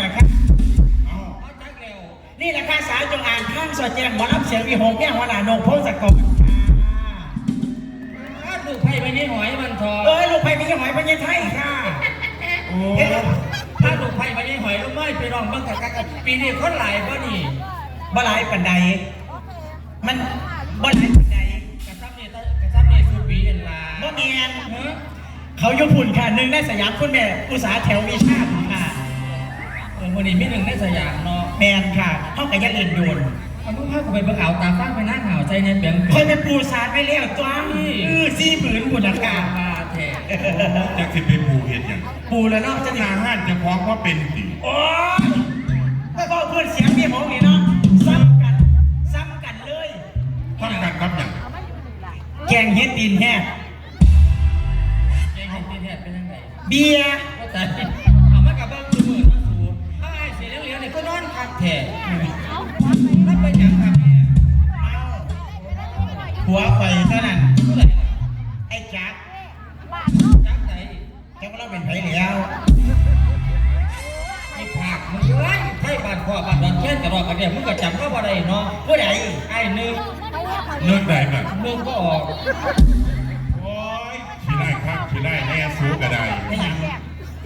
นูนะครับเอาเอาจักเร็วนี่แหละค่ะสาวจงอ่านข้างสอดแจงหมอรับเสียงวีหงเมี่ยหัวหน้านงพงศกรถ้าดูไผ่ไม่ได้หอยมันทองเอ้ยลูกไปมีหอยพญาไทยค่ะโอ้ถ้าดูไผ่ไม่ได้หอยแล้วไม่ไปลองเบ้างกับกันปีนี้คนหลายป่ะนี่บ่หลายปันใดมันบ่หลายปันใดกระซับนี่กระซับนี่สูปีเอ็นลาบ่เมียนเฮ้ยเขายุพุ่นค่ะหนึ่งในสยามคุณแม่อุตสาหแถววิชาติค่ะเออ วันนี้มีหนึ่งในสยามเนาะแมนค่ะเท่ากับยักษ์เอ็นโยนเอาพวกข้ากูไปเบิ่งเอาตาฟ้างไปนั่งหาวใจในเบียงเคยเป็นปูสารไปแล้วจ้าเออซี่ผืนบุญนะกาคะพาแท้จะสิไปผูเห็ดอย่างปูแล้วเนาะจะหหนาน้าห้านจะพร้อมว่าเป็นสิโอ้ยไม่บอกเพื่อนเสียงเมียหมองนี่เนาะซ้ำกันซ้ำกันเลยทำกันครับอย่างแกงเฮ็ดดินแห้งใจเห็นที่แท้เป็นยังไงเบียร์ หัวไฟเท่านั้นเท่าไหร่ล่ะไอ้จักจักไหนจักเราเป็นไผแล้วไอ้ผากมึงเอ้ยไทยบ้านพ่อบ้านดอนแค้นกระรอกกระเดียมึงก็จำก็บ่ได้เนาะผู้ใดไอ้หนึ่งเลือกใดแบบหนึ่งก็ออกโอ้ยขี้ไล่ครับขี้ไล่แน่สูกระไดไม่หยัง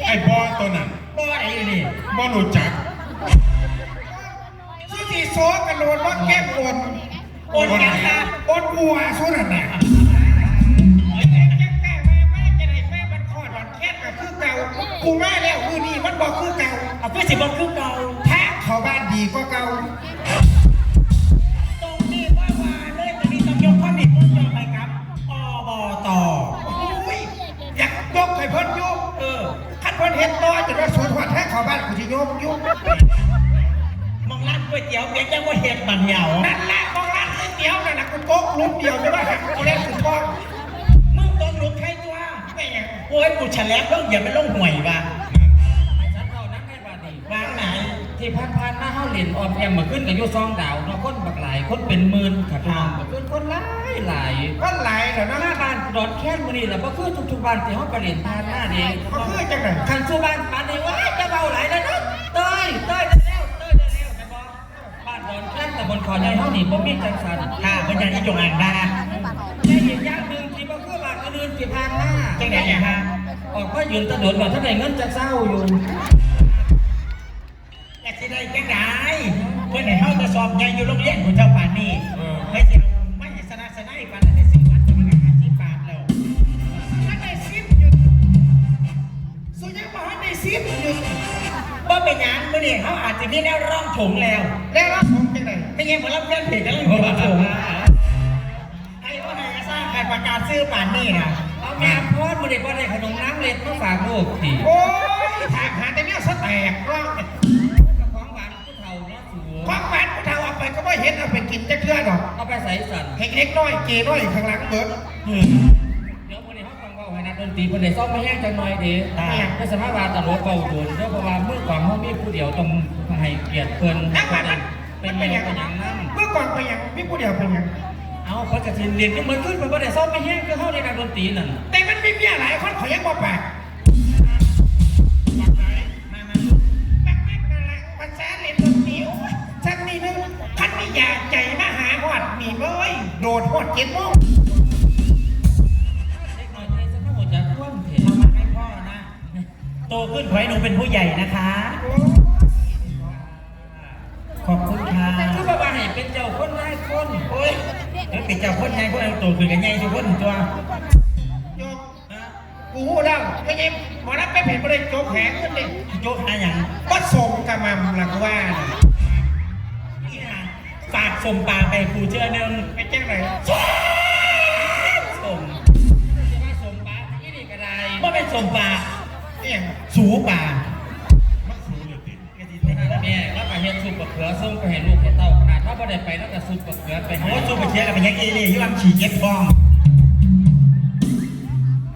ไอ้บอตัวนั้นบ่ไดนี่บอรู้จักสุสีโซกันโดนว่าแก้มโอ นโอนกันค่ะโอนหัวสุนันน่ะไอ้แกงแก้แก้แม่แม่แม่มันคอดอนแค่กับคือเก่ากูแม่แล้วคือนี่มันบอกคือเก่าเอาเพื่อสิบ่คือเก่าแท้เขาบ้านดีก็เก่าตรงนี้ว่าว่าเลยตอนนี้ต้องยกความผิดเพิ่มเติมไปครับอบตอ้ยอยากยกให้เพิ่นยกเออคันเพิ่นเห็นต่อจนว่าสวนหัวแท้เขาบ้านกูจะยกยกมองร้านก๋วยเตี๋ยวเพียงจังว่าเห็ดบันเหยานั่นแหละ ของร้านก๋วยเตี๋ยวนั่นน่ะกูโต๊ะลุกเดียวจะว่าหักกูเล่นสุดทอดมึงต้องลุกให้ตัวไม่ยังโอ้ยกูฉลับแล้วอย่าไปลงห่วยว่ะไอ้ฉันเรานั่งในบ้านนี่วางไหนที่พันพันๆมาเฮาเหรียญออมแอมมาขึ้นกับอยูซองดาวเนาะคนบักหลายคนเป็นหมื่นค่ะพี่น้องมาขึ้นคนหลายหลายก็ไหลเดี๋ยวนะหน้าบ้านดอนแค้นมื้อนี้แหละบ่คือทุกๆบ้านที่เฮาไปเรียนผ่านหน้าเด้ก็คือจังไหนคันสู่บ้านบ้านนี้ว่าจะเบาหลายแล้วเนาะเต้ยเต้ยได้แล้วเต้ย จงอ่างดาแต่อีกอย่างหนึงที่บ่คือบ้านอื่นที่ผ่านมาจังได๋เนี่ยฮะออกมายืนถนนว่าถ้าได้เงินจะเศร้าอยู่อยากสิได้จังได๋เพิ่นให้เฮาทดสอบใหญ่อยู่โรงเรียนของเจ้าป่านนี้ไม่สิเอาไม่สนับสนุนปานนั้นได้สิวันจะมันก็50บาทแล้วมันได้ซิปอยู่สุดยังบอกให้ได้ซิปอยู่บ่เป็นหยังมื้อนี้เฮาอาจจะมีแนวร่องถงแล้ว แล้วรับผมจังไหนไม่งั้นบ่รับเงินเพจกันแล้วบ่ถงไอ้ว่าไหน ก็สร้างใครประกาศซื้อป่านนี้น่ะเอาแม่พอดบ่ได้บ่ได้ขนมน้ำเล็ดมาฝากลูกทีโอ้ยถามหาแต่เนี่ยสแตกว่าของหวานผู้เฒ่าเนาะสูความหวานผู้เฒ่าเอาไปก็ไม่เห็นเอาไปกินจะเกลือดอกเอาไปใส่สันเห็กเล็กน้อยเกน้อยข้างหลังเบิดเดี๋ยววันนี้เขาฟังเว่าให้นักดนตรีคนใดซ้อมไม่แห้งจังหน่อยเด้ไม่สามารถวาตลกเบาโดนเด้อเพราะว่าเมื่อก่อนเขามีผู้เดียวต้องให้เกียรติเพิ่นนักบัตรมันเป็มันนแม่เป็นยังเป็นอย่างนั้นเมื่อก่อนเป็นยังพี่ผู้เดียวเป็นยัง เอาเพราะจะเรียนก็เหมือนขึ้นไปบ่ได้ซ้อมไม่แห้งก็เข้าในนักดนตรีนั่นแต่มันมีเมียหลายคนเขายังบอกปากปักไหนมามาลูกแป๊กแป๊กนั่นแหละภาษาเล่นดนตรีโอ้ยสักนิดนึงคันไม่อยากใจมาหาหอดหนีเว้ยโดดหอดเจ็ดโมงเล็กน้อยใจสักหน่อยจะคว่ำเถอาอะมาให้พ่อนะ โตขึ้นขอให้หนูเป็นผู้ใหญ่นะคะ คุณค่ะคือบ่ว่าให้เป็นเจ้าคนนายคนโอ้ยแล้วปิดเจ้าคนไงคนเอาตัวขึ้นกันไงทุกคนตัวโยกกูหูแล้วไม่ใช่หมอรับไปเผ็ดประเด็นโจกแหงขึ้นเลยโจ๊กหาอย่างก็ส่งกระมัมหลักว่านี่นะฝากสมปลาไปครูเชื่อหนึ่งไอ้แจ้งไหนสมจะมาสมบาทที่นี่สมปลาเนี่ยสูปลามันสูงเลยติ แม่แล้วก็เฮ็ดซุปกับเขือส่งไปให้ลูกให้เต้าขนาดถ้าบ่ได้ไปแล้วก็ซุปกับเขือไปให้โอ้สูไปเชียร์กับเป็นยังเอเลี่ยยี่ลำฉี่เก็บทอง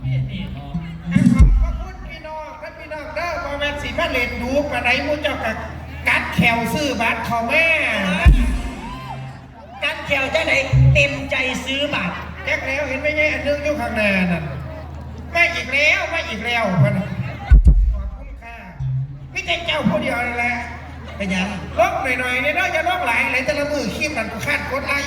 นี่เนาะอะขอบพระคุณพี่น้องและพี่น้องเด้อบ่แม่นสิมาเล่นดูปานใดหมู่เจ้าก็กัดแขวซื้อบัตรเข้ามากันเขียวจะไหนเต็มใจซื้อบัตรแจ็คแล้วเห็นไหมไงอันนึงอยู่ข้างหน้านั่นมาอีกแล้วมาอีกแล้วพะนะขอบคุณค่ะพี่เจ้าเจ้าผู้เดียวนั่นแหละ เป็นยังลบหน่อยๆเนี่ยเนาะจะลบหลายหลายแต่ละมือคลิปนั่นกูคาดกดไล่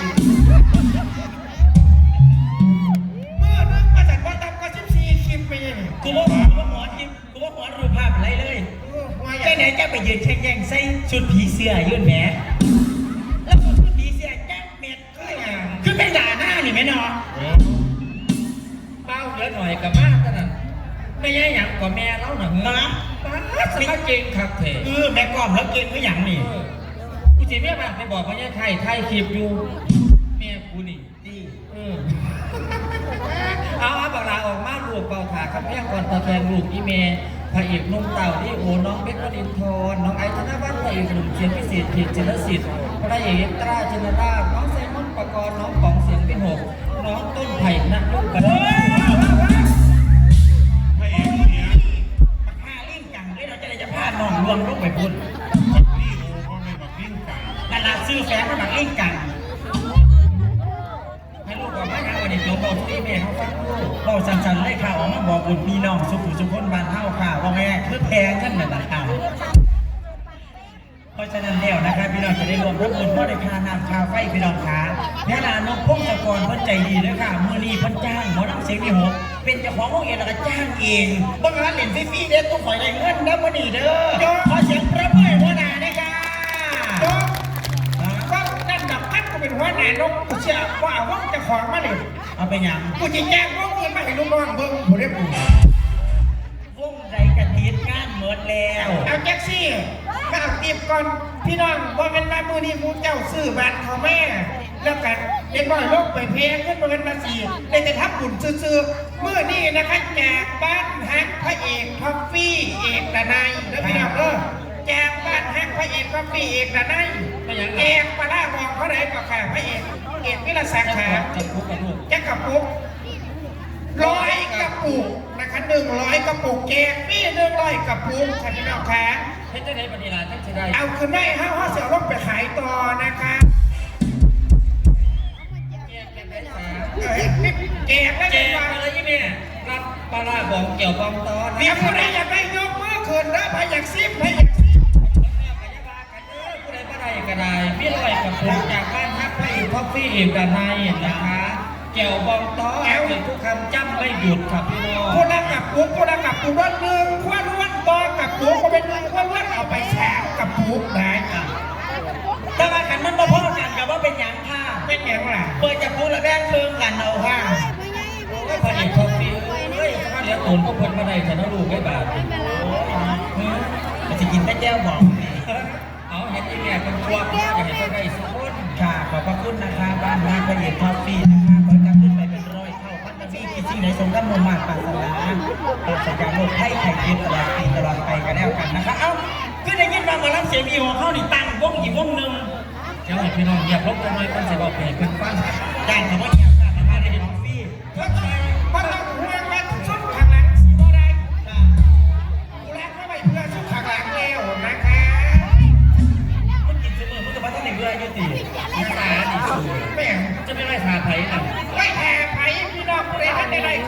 มือนึงมาจากว่าตามก็สิบสี่คลิปไปยังนี่กูว่ากูว่าหมอทิพกูว่าหมอรูปภาพอะไรเลยโอ้ว่าอจะย่างไหนจะไปยืนแข่งแย่งใส่ชุดผีเสื้อยืนแหมแล้วก็ชุดผีเสื้อแจ็คเม็ดก็อย่างคือเป็นด่าหน้านี่ไหมเนาะเออเป้าเหลือหน่อยกับมากเท่านั้นไม่ใช่หยังกว่าแม่เราหน่ะเฮ้ยป้าส มัครเก่งคักเถอะเออแม่กอมแล้วเก่งก็อย่างนี่กูสิแม่บ้านไปบอกว่าเนี่ยไทยไทยคลิปอยู่แม่กูนี่ดีเออเอาเอาบักลาออกมาลูกเป่าถาคำแพงก่อนตะแคงลูกอีเมพระเอกนุ่มเต่าที่โอน้องเบควลินทรน้องไอธนวัฒน์พระเอกหนุ่มเชียนพิเศษผิดจินสิทธิ์พระเอกตราจินดาน้องไซมอนปกรณ์น้องป๋องเสียงพิหกน้องต้นไผ่นักลูกกระโดดพระ องจะได้รวมทั้งบุญเพราได้ค่านำคาไฟพี่น้องขาแม่ลานกพงศกรเพิ่นใจดีเลยค่ะมือนี้เพิ่นจ้างหมอน้ำเสียงนี่หกเป็นเจ้าของโรงเรียนแล้วก็จ้างเองบางร้านเล่นฟรีๆเด้อต้องคอยได้เงินนะมื้อนี้เด้อขอเสียงประมือให้หัวหน้าด้วยค่ะโดนว่านั่นดับพัดกูเป็นหัวหน้านกกูเชื่อว่าว่าจะของมาเลยเอาไปหยังกูจะแจ้งว่าเงินมาให้ลูกน้องเบิ่งผู้ได้ผู้วงใดกระติดงานหมดแล้วเอาแจ็คซี่ มาเอาตีบก่อน พี่น้องว่าเป็นมามือนี้มูเจ้าซื้อบัตรเขาแม่ แล้วกันเด็กน้อยลกไปเพลงขึ้นมาเป็นมาสีได้แต่ทับบุญซื้อๆมื่อนี้นะคะแจกบ้านฮักพระเอกท็อฟฟี่เอกดนายแล้วพี่น้องเออแจกบ้านฮักพระเอกท็อฟฟี่เอกดนายแจกปลาล่าบอกเขาไหนก็ค่ะพระเอกเอกวิลาสักจะขาบอกจะพูดกับลูกแจ็คกับปุ๊กร้อยกระปุก หนึ่งร้อยกระปุกแจกพี่หนึ่งร้อยกระปุกค่ะพี่น้องคะเฮ็ดจะได้ปฏิลาท่านจะได้เอาคืนได้ห้าห้าเสียวรถไปขายต่อนะคะแยกเป็นภาษาเอ้ยแจกได้แจเลยกว่ามาเลยยี่แม่รับปลาร้าบองเกี่ยวบองตอนเดี๋ยวผู้ใดอยากได้ยกมือคืนนะพายอยากซิมพายอยากซิมผู้ใดบ่ได้ก็ได้พี่ลอยกับผมจากบ้านฮักพระเอกท็อฟฟี่เอกดานายนะคะ เกี่ยวบองตอเป็นทุกคำจำไม่หยุดครับพี่น้องผู้ละกับปุกผู้ละกับปุกรถหนึ่งควันวัดต่อกับปุกก็เป็นหนึ่งควันวัดเอาไปแสามกับปุกได้อะแต่ว่ากันมันบ่พอกันกับว่าเป็นหยังค่ะเป็นไงวะเปิดจากพูดแล้วแบ่งเพิ่มกันเอาค่ะก็พระเอกท็อฟฟี่เฮ้ยสมาเหลือตูนก็คนมาได้ฉันเอาลูกไว้บาทมันจะกินแต่แก้วบอกเอาเห็นอีแม่เป็นพวกอยากเห็นคนได้สุขคนค่ะขอบพระคุณนะคะบ้านนาพระเอกทอฟฟี่นะคะ มีกิจสิ่งไหนสงกับมุมมาปรารถนาตามสัญญาโลกให้ไข่ยึดตลอดปีตลอดไปกันแล้วกันนะคะ เอ้าก็ได้ยินมาหมารับเสียงอีของเขานี่ตั้งวงอีกวงหนึ่งเจ้าให้พี่น้องเหยียบลบกันหน่อยคนเสิบอกเพลงเป็นฟังจ้างคำว่าเงียบ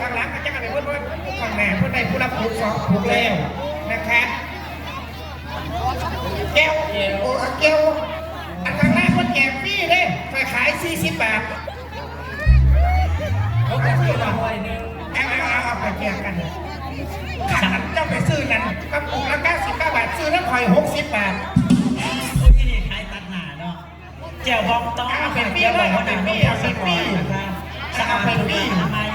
ข้างหลังก็จะกันไปพูดว่าข้างหน้าผู้ใดผู้รับผูกสองผูกแล้วนะคะแก้วโอ้แก้วอันข้างหน้าคนแจกฟรีเลยไปขาย40บบาทเขาก็ซื้อมาห้อยหนึงเอาเอาเอาไปแจกกันขันเจ้าไปซื้อนั่นกระปุกละ99บาทซื้อแล้วคอย60บาทโอ้ยนี่ขายตัดหนาเนาะเจียวบอกต้องเป็นเจียวบอกว่าหนาต้องพอสปอร์ตนะคะสะอาดถูกอนามัย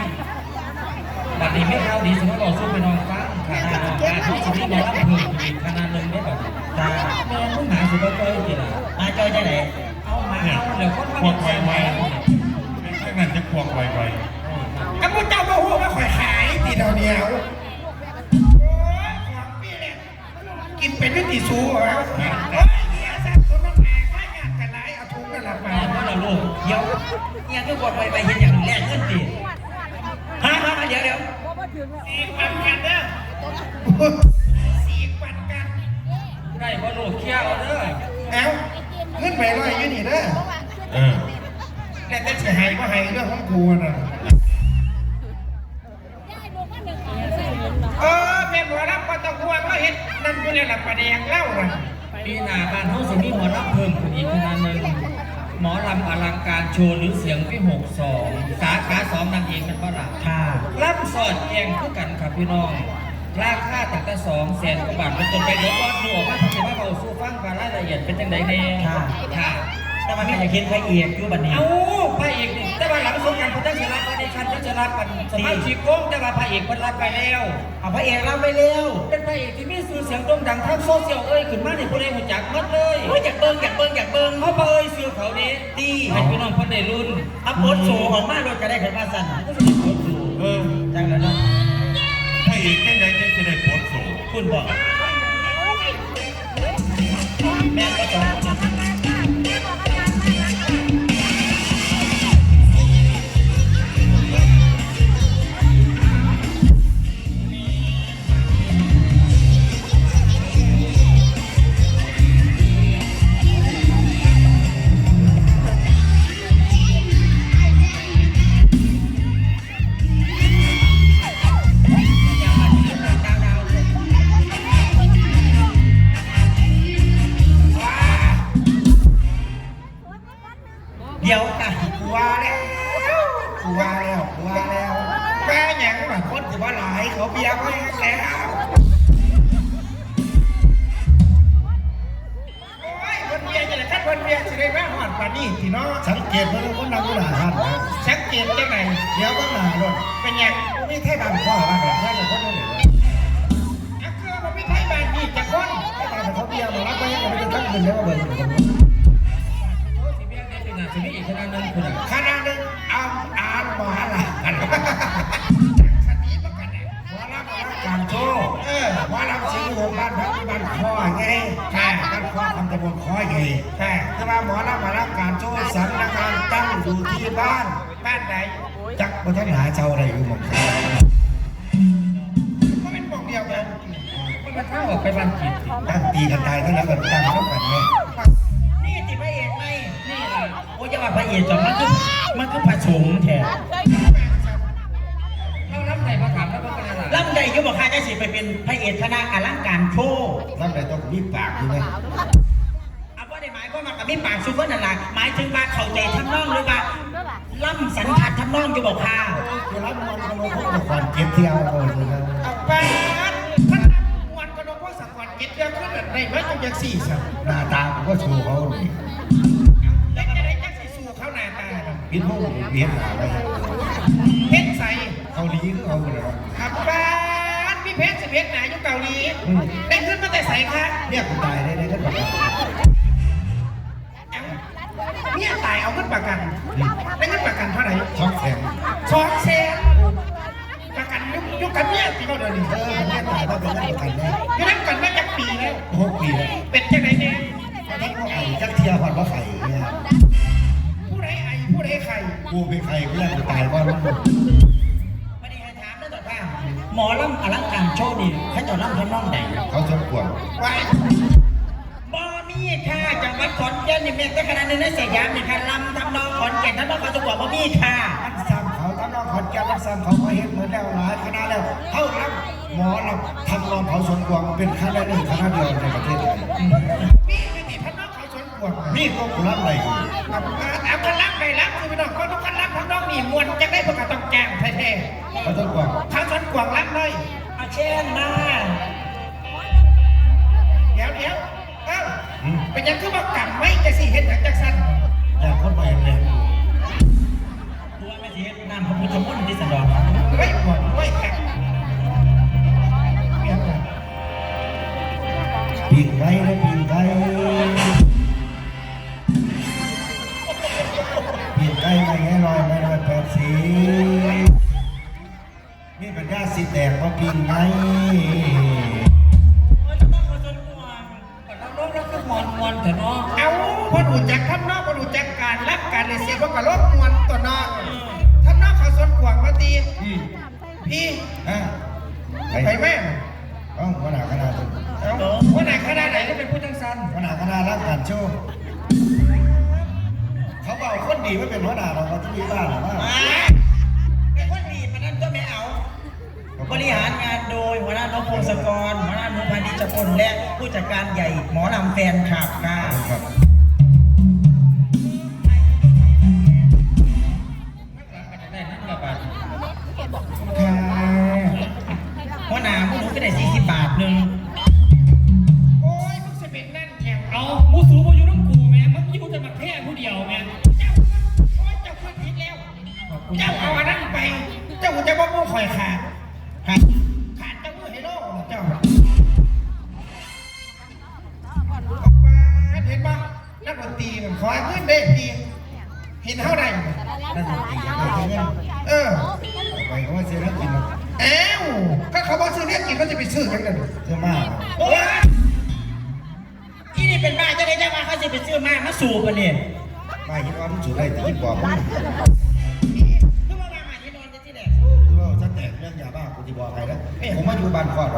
บัดนี้ไม่เข้าดีสมมติเราสู้ไปนอนฟังขนาดเขาจะไม่บอกรับเพิ่มขนาดหนึ่งไม่แบบต่แม่ผู้หาสุดก็เจอกี่มาเจอได้ไหนเอามาเอาดี๋ยวคนมาขวบไวไวไม่ใช่นั่นจะขวกไวไวกัะพุ้เจ้าตัวหม่ค่อยขายตีเดียวเดียวกินเป็นไวิธีสู้เหรอเดี๋ยวเนี่ยคือบทไปไปเห็นอย่างแรกขึ้นตี เดี๋ยวเดี๋ยวสีปันกันเด้อสีปันกันได้เพราะลูกเคี้ยวเด้อเอ้าเงินไปร้อยอยืนนี่เด้อเออแล้วแต่จะให้ก็ให้เรื่องของกูน่ะเออแม่หมอรับก็ต้องกลัวเพราะเห็นนั่นอยู่ในหลักประเดียงเล่าน่ะปีหน้าบ้านเฮาสิมีหมอลำเพิ่มขึ้นอีกขนาดหนึง หมอลำอลังการโชว์หรือเสียงพี่หกสองสาขาสองนางเอกเป็นฝรั่งค่ะรับสอดแยงคือกันครับพี่น้องราคาตั้งแต่สองแสนกว่าบาทเป็นต้นไปเดี๋ยวก็ดูออกมาทำเป็นว่าเราสู้ฟังรายละเอียดเป็นจังไดแน่ค่ะค่ะ แต่ว่าไม่อยากเห็นพระเอกอยู่บัดนี้ เอาพระเอกนี่แต่ว่าหลังสงกรารพุทธศิลป์ก็ได้คันพุทธศิลป์กันสมาชิกวงแต่ว่าพระเอกมันรับไปแล้ว เอาพระเอกรับไปเร็วเป็นพระเอกที่มีชื่อเสียงโด่งดังทางโซเชียลเอ้ยขึ้นมาในผู้ใดหัวจักหมดเลยโอ้ยอยากเบิ้งอยากเบิ้งอยากเบิ้งเขาไปเอ้ยซื้อเขานี้ดีให้พี่น้องเพิ่นได้รุ่นเอาโพสต์โชว์ออกมาโดยจะได้เห็นว่าสั่นเออจังแล้วเนาะถ้าอีกแค่ไหนจะได้โพสต์ส่งคุณบอกแม่ก็จะ ยังไม่ได้ทั้งคืนแล้วว่าเบิร์นสิเบี้ยได้เป็นหน้าสิมีอีกขนาดหนึงคุณขนาดเอาอ่านมาละกันสติประกันเนี่ยหมอรับมารับการโชว์เออหมอรับสิงห์หงบ้านพักที่บ้านข้อไงแค่บ้านข้อคำตะบนข้อไงแค่แต่ว่าหมอรับมารับการโชว์สันนาการตั้งอยู่ที่บ้านบ้านไหนจักบนท่านหาเจ้าอะไรอยู่หมดก็ ข้าออกไปบ้านกินสิตั้งตีกันตายทั้งนั้นกันตั้งเข้ากันไงนี่ติพระเอกไหมนี่ล่ะโอ้ยจะว่าพระเอกจอมันคือมันคือผสมแท้เรารับใจมาถามแล้วว่าเป็นอะไรลำใดก็บอกข้าจะสิไปเป็นพระเอกคณะอลังการโชว์รับได้ต้องมีปากอยู่ไหมเอาว่าได้หมายก็มากับมีปากซุปเปอร์นั่นแหละหมายถึงว่าเข้าใจทำนองหรือว่าล่ำสันทัดทำนองจะบอกข้าเวลามันขโมยพวกละครเก็บเที่ยวโอ้ยนะ จเดียวขึ้นแบบในไม่ต้องยังสี่สับหน้าตาผมก็ชูเขาเลยเล็กจะได้ยังสี่สู่เขาหน้าตาพิษพวกเบียดหาไว้เพชรใสเกาหลีก็เอาเลยขับบ้านพี่เพชรสิเพชรไหนอยู่เกาหลีได้ขึ้นมาแต่ใสคะเนี่ยกูตายได้ได้ก็แบบเนี่ยตายเอาขึ้นประกันได้ขึ้นประกันเท่าไหร่ช็อกแข็งสองแสนประ กันยุคกันเนี่ยที่เขาเดินนี่เออเนี่ยตายก็เป็นนักกันได้ยุคนั้นกันมาจากปีแล้วหกปีแล้วเป็นจังไหนเนี่ยถ้าพวกไอ้จักเทียผ่อนว่าไข่เนี่ยผู้ใดไอ้ผู้ใดไข่กูเป็นใครเพื่อนกูตายก่อนมันไม่ได้ให้ถามแล้วต่อข้าหมอลำอลังการโชว์นี่เขาจะลำทำน้องใดเขาชนกวงไว้บ่มีค่ะจังหวัดขอนแก่นนี่แม่แต่ขนาดนึงในสยามนี่ค่ะลำทำนองขอนแก่นทำนองเขาจะบอกบ่มีค่ะ อันซ้ำเขาทำนองขอนแก่นอันซ้ำเขาก็เห็นเหมือนแล้วหลายคณะแล้วเท่ารับหมอรับทำนองเขาชนกวงเป็นคณะหนึ่งคณะเดียวในประเทศไทยมีมีติพันน้องเขาชนกวงนี่ก็กูรับอะไรอยู่เอาเอาคนรับไปรับคือพี่น้องเขาต้องคนรับทั้งน้องนี่มวนจะได้ประกาศต้องแจ้งแท้เขาชนกวงๆเขาชนกวงรับเลยอาเช่นมาเดี๋ยวเดี๋ยวเอ้าเป็นยังคือว่ากำไม่จะสิเห็นหลังจากสั้นอยากคนไปเรียำพระพุทธมนต์ที่สะดอกไว้ก่อนไว้แข็งเมียปีกไก่และปีกไก่ปีกไก่ไม่แง่ลอยไม่ลอยแปดสีมีปัญญาสีแดงมาปีกไก่โอ้ยทำนองเขาจนกวางมวนเถอะเนาะ เอาพอดูจักท่านนอกพอดูจักการรักการเลยเสียว่ากับรถมว ไปไปแม่เอ้าขนาดขนาดเอาว่าไหนขนาดไหนก็เป็นผู้จังสันขนาดขนาดร่างการโชว์เขาบอกคนดีไม่เป็นหัวหน้าเราเขาจะมีบ้านหรือว่าเป็นคนดีมันนั่นก็ไม่เอา บริหารงานโดยหัวหน้านพพงศกรหัวหน้านุพันธ์ดิจพลและผู้จัดการใหญ่หมอลำแฟนคลับค่ะครับ ได้นั่นกับบัตร ค่ะ หัวหน้าผู้หนูก็ ได้สี่บาทหนึ่ง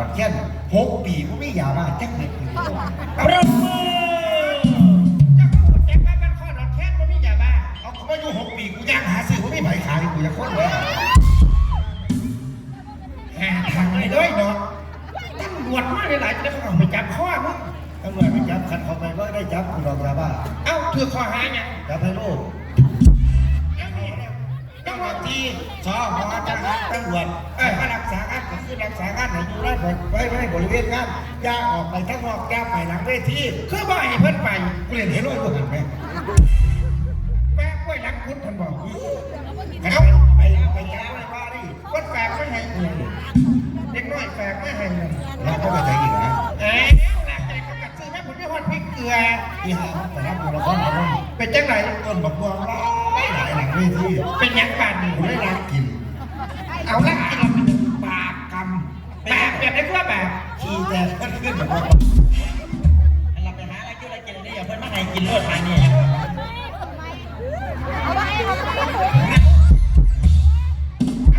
อยู่บ้านก่อนวันแค่หกปีผมไม่ยาบ้าแจ็คเม็ดปรบมือเจ้าก็หัวแจ็คบ้านบ้านข้อรถแค่ไม่มียาบ้าเอาผมมาอยู่หกปีกูย่างหาซื้อผมไม่ไผ่ขายกูจะค้นเลยหาทางเลยด้วยเนาะตำรวจมาหลายๆจะได้เขาเอาไปจับข้อมึงตำรวจไปจับคันเขาไปก็ได้จับกูดอกยาบ้าเอ้าถือข้อหาเนี่ยจับให้ลูก เจ้าหน้าที่สอหอทหารตำรวจเอ้ยมารักษางานก็คือรักษางานให้อยู่ไว้ไว้ไว้บริเวณงานอย่าออกไปข้างนอกอย่าไปหลังเวทีคือบ่ให้เพิ่นไปกูเรียนเห็นร้อยกูหันไหมแป๊ะกล้วยรักพุทธท่านบอกกันไปไปแก้ไว้ว่าดิวัดแฝกไม่ให้เนี่ยเด็กน้อยแฝกไม่ให้เลยแล้วก็ไปใจอีกนะเอ้ยหลักใจเขากัดซื้อแม่ผมไม่ฮอดพริกเกลือที่หาไปรับกูละครมาลงเป็นจังไหนต้นบักบัวหลาย หลายหลังเวทีเป็นหยังป่านนี่กูได้รักกิน เอาละกินเราเป็นบาปกรรมบาปแบบนี้ก็ว่าบาปขี่แต่ขึ้นขึ้นแบบว่าเราไปหาอะไรกินอะไรกินได้อย่าเพิ่นมาให้กินรวดมาเนี่ย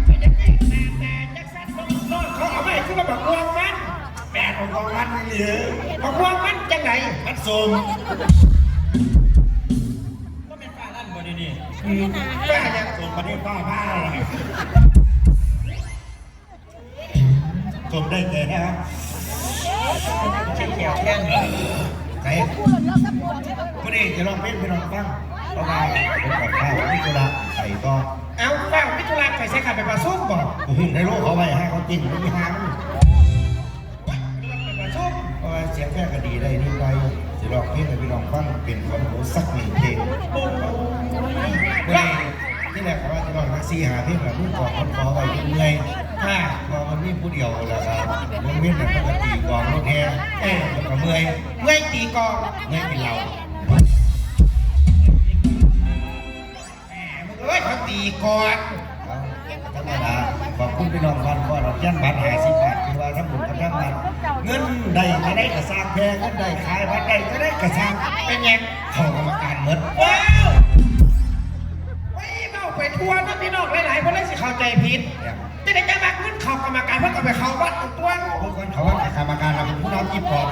เป็นยังไงแต่แต่จักสันต้องนอนเขาเอาไปคือมาบอกวงมันแปดของกองรันนี่เหลือบอกวงมันจังไหนพัดโซม นี่ป้ายังโซมประเทศป้าผ้าอะไรโซมได้แต่นะครับเขียวเขียวแค่นี้ใครไม่ได้จะลองเป็นไปลองฟังเพราะว่าผมขอข้าวนี่กูละใส่ก็เอาเฝ้าพิจารณาไปใช้ขับไปปลาส้มบอกในโลกเขาไปให้เขาจริงไม่มีหางปลาส้มเพราะว่าเสียงแค่ก็ดีได้นี่ไป สิลองเพลงให้พี่ลองฟังเป็นคนหูสักหนึ่งเพลงไม่ได้ที่แรกเขาว่าจะลองมาซีหาเพลงแบบลูกกองคนขอไปเมื่อยค่ะพอมันมีผู้เดียวแล้วครับลุงเว้นแต่ปกติกองรถแห่เอ๊ะแล้วก็เมื่อยเมื่อยตีกองเมื่อยกินเหล้าแหมมึงเอ้ยเขาตีกองเอาธรรมดา อบคุณพี่น้องบ้านพ่อเราแจ้งบัตรหาสิบบาทคือว่าทั้งบุญกับทั้งบัตรเงินได้ก็ได้กระซากแพงเงินได้ขายบัตรได้ก็ได้กระซากเป็นยังเข้ากรรมการหมดว้าวเฮ้ยเมาไปทัวร์นะพี่น้องหลายๆคนเลยสิเข้าใจผิดจะได้จะมาขึ้นเขากรรมการเพื่อกับไปเขาวัดตัวทุกคนเขาว่ากรรมการเราเป็นผู้นำจีบปอบ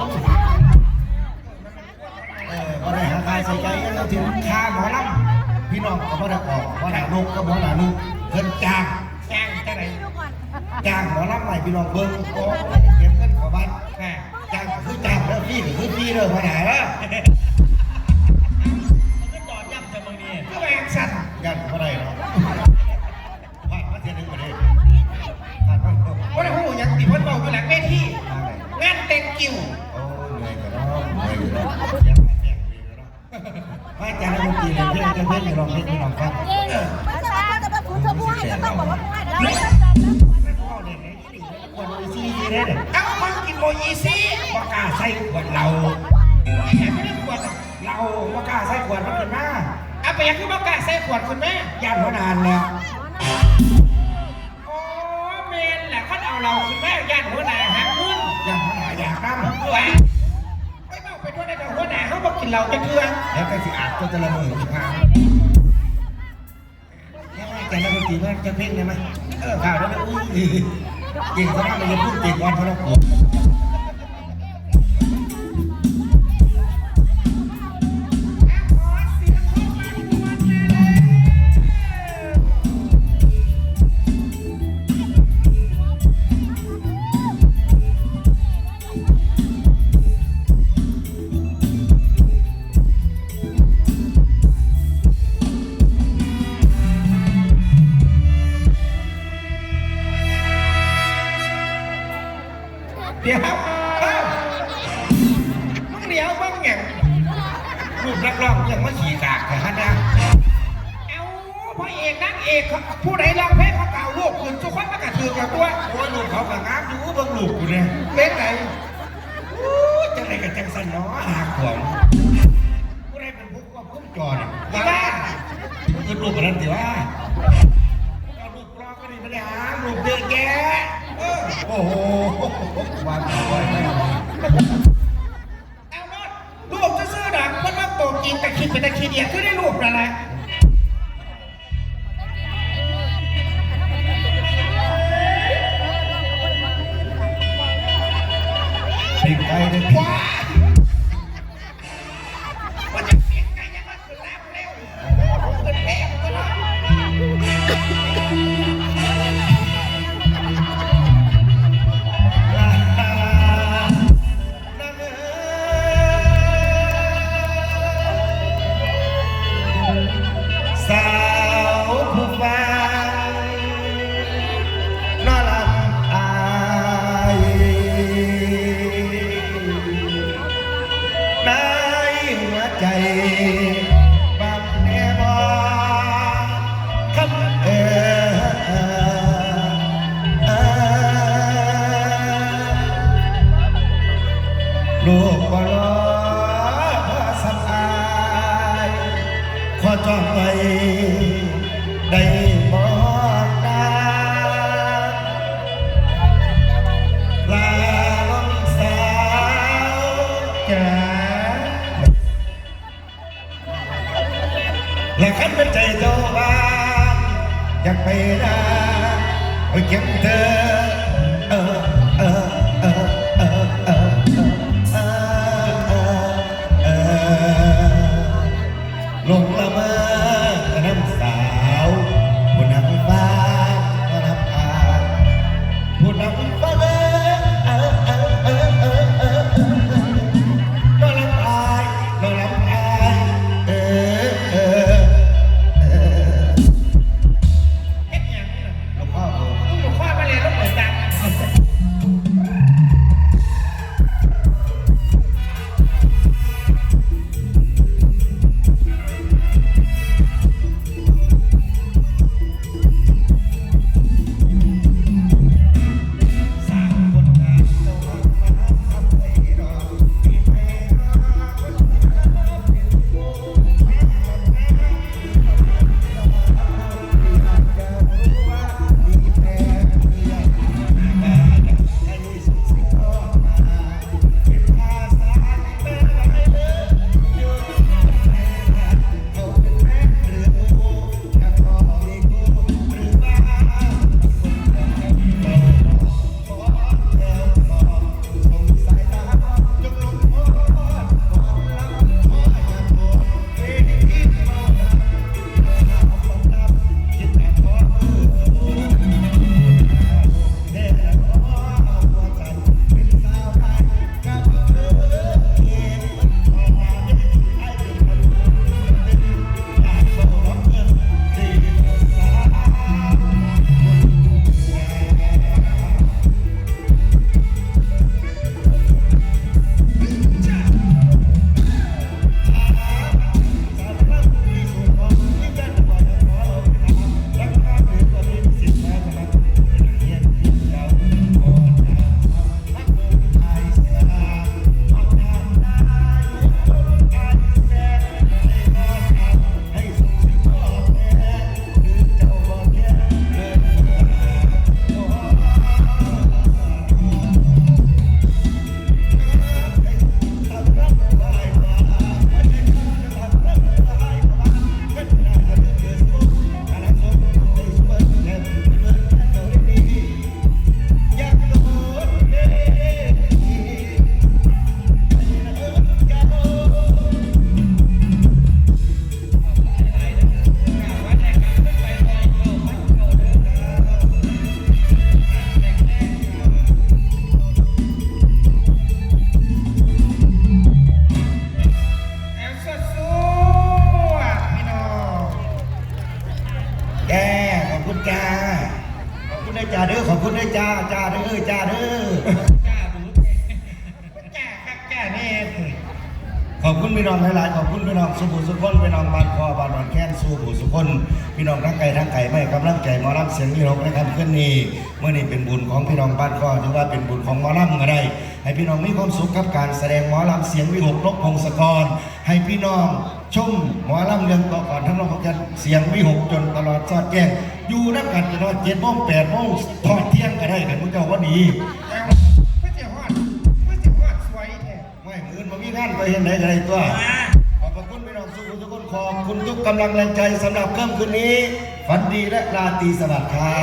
เออก็ได้หาใครใส่ใจกันแล้วถึงค่าหมอลำพี่น้องก็บ่ได้ออกว่าหนาลูกก็บ่หนาลูกเพิ่นจ้างแจ้งไหนจ้างหมอรับใหม่พี่น้องเบิ้งโอ้เก็บเงินขอบ้านแหมจ้างคือจ้างแล้วพี่ก็คือพี่เด้อว่าหนาเด้ ไปยังคือบอกกาใส่ขวดคุณแม่ย่านหัวนานแล้วโอ้เมนแหละเขาเอาเราคุณแม่ญาติหัวหน้าหักขึ้นย่านหัวหนาอยากนั่งไปไปเมาไปทั่วได้ดอกหัวหน้าเขาบอกกินเหล้าจะเทือแล้วก็สิอาบก็จะละเมออีกครั้งยังไงแกนักดนตรีมากจะเพ่งได้ไหมเออข่าวแล้วนะอุ้ยเก่งซะมากเลยพูดเก่งก่อนเขาต้องโกรธ เดี๋ยวเอ้ามึงเดี๋ยวบ้างอย่างรูปนักร้องยังมาขี่กากแต่ฮะนะเอาพระเอกนางเอกเขาผู้ใดร้องเพลงเขาเก่าลูกขืนทุกคนมากระถือกับตัวโอ้ยลูกเขากระงามดูเบิ่งลูกกูเนี่ยเล่นไหนอู้จังไรกับจังสันเนาะหาของกูได้เป็นผู้ควบคุมจอเนี่ยอีบ้านคือลูกกันนั่นสิว่าเอาลูกกรอกก็ดีไม่ได้หาลูกเยอะแยะเออ โอ้โหวางไว้ไม่เอาเอาโนดลูกจะซื้อๆดอกมันว่าโตกินแต่คิดเป็นตะคิดเดียวคือได้ลูกนั่นแหละปิดไงเนี่ย đầy bó đá là con cả là khách bên trời đâu ba chẳng phải ra ôi chẳng thể อบคุณพี่น้องหลายๆขอบคุณพี่น้องสุภูสุคนพี่น้องบ้านคอบ้านหนอนแค้นสู่ผู้สุคนพี่น้องทั้งไกลทั้งไก่ไม่กำลังใจหมอลำเสียงมีรกนะครับขึ้นนี้เมื่อนี้เป็นบุญของพี่น้องบ้านคอถือว่าเป็นบุญของหมอลำก็ได้ ให้พี่น้องมีความสุขกับการแสดงหมอลำเสียงวิหกนกพงศกร ให้พี่น้องชมหมอลำเรื่องต่อก่อนทั้งน้องของกันเสียงวิหกจนตลอดซอดแจ้งอยู่นักกันจะนอนเจ็ดโมงแปดโมงทอดเที่ยงก็ได้กันมุกเจ้าว่าดี มีงานไหนไหนก็ได้ตัวขอบพระคุณพี่น้องสุขุทุกคนขอบคุณทุกกำลังแรงใจสำหรับค่ำคืนนี้ฝันดีและราตรีสวัสดิ์ค่ะ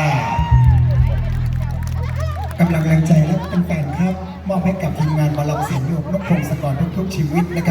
กำลังแรงใจและเป็นแฟนครับ มอบให้กับทีมงานบอลลำเสียงโยกนกพงศกรทุกๆชีวิตนะครับ